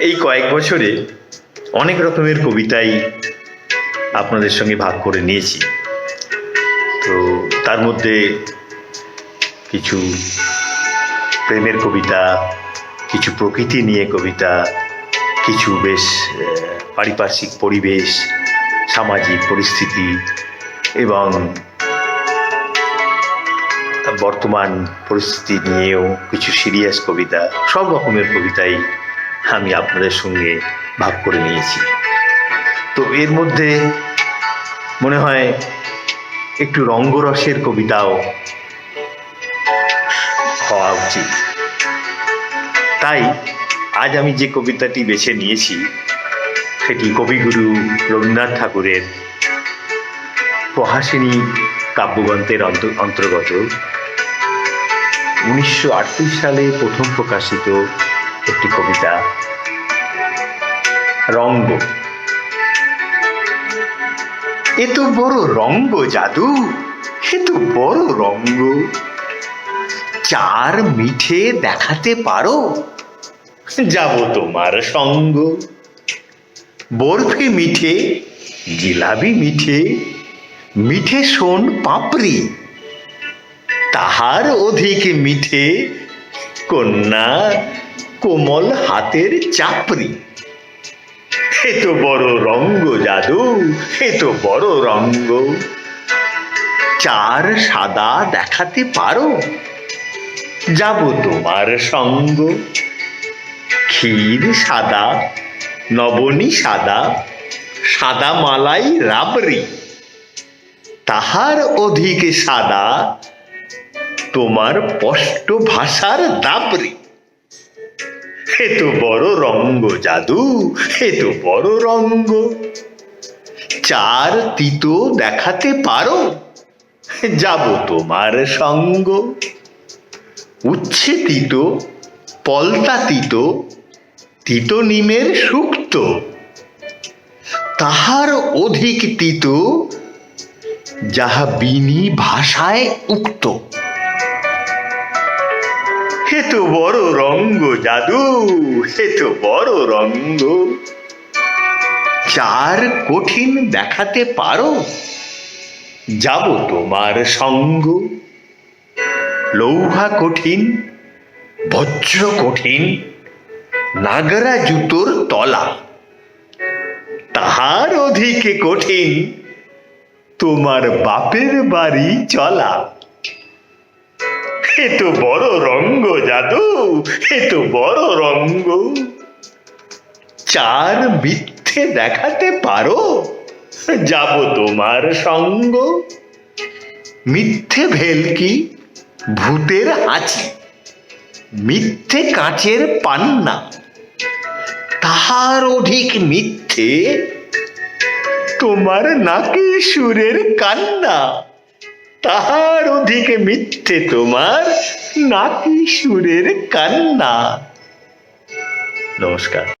এই কয়েক বছরে অনেক রকমের কবিতাই আপনাদের সঙ্গে ভাগ করে নিয়েছি। তো তার মধ্যে কিছু প্রেমের কবিতা, কিছু প্রকৃতি নিয়ে কবিতা, কিছু বেশ পারিপার্শ্বিক পরিবেশ, সামাজিক পরিস্থিতি এবং বর্তমান পরিস্থিতি নিয়েও কিছু সিরিয়াস কবিতা, সব রকমের কবিতাই আমি আপনাদের সঙ্গে ভাগ করে নিয়েছি। তো এর মধ্যে মনে হয় একটু রঙ্গরসের কবিতাও হওয়া উচিত। তাই আজ আমি যে কবিতাটি বেছে নিয়েছি, সেটি কবিগুরু রবীন্দ্রনাথ ঠাকুরের প্রহাসিনী কাব্যগ্রন্থের অন্ত- অন্তর্গত। উনিশশো আটত্রিশ সালে প্রথম প্রকাশিত একটি কবিতা, রঙ্গ। এ তো বড় রঙ্গ জাদু এ তো বড় রঙ্গ। চার মিঠে দেখাতে পারো, যাব তোমার সঙ্গ। বরফি মিঠে, জিলাবি মিঠে মিঠে শোন পাপড়ি। তাহার অধিক মিঠে। কন্যা কোমল হাতের চাপড়ি। এ তো বড় রঙ্গ জাদু, এ তো বড় রঙ্গ। চার সাদা দেখাতে পারো? যাব তোমার সঙ্গ। ক্ষীর সাদা, নবনী সাদা সাদা মালাই রাবড়ি। তাহার অধিক সাদা তোমার স্পষ্ট ভাষার দাবরি এ তো বড় রঙ্গ জাদু এ তো বড় রঙ্গ। চার তিতো দেখাতে পারো, যাব তোমার সঙ্গ। উচ্ছে তিতো, পলতা তিতো তিতো নিমের সুক্ত। তাহার অধিক তিত যাহা বিনি ভাষায় উক্ত। হে তো বড় রঙ্গ জাদু হে তো বড় রঙ্গ। চার কঠিন দেখাতে পারো, যাব তোমার সঙ্গ। লৌহা কঠিন, বজ্র কঠিন, নাগরা জুতোর তলা। তাহার অধিকে কঠিন, তোমার বাপের বাড়ি চলা। এ তো বড় রঙ্গ জাদু এ তো বড় রঙ্গ। চার মিথ্যে দেখাতে পারো, যাব তোমার সঙ্গ। মিথ্যে ভেলকি ভূতের হাঁচি। মিথ্যে কাঁচের পান্না। তাহার অধিক মিথ্যে তোমার নাকি সুরের কান্না। তাহার অধিক মিথ্যে তোমার নাকি সুরের কান্না। নমস্কার।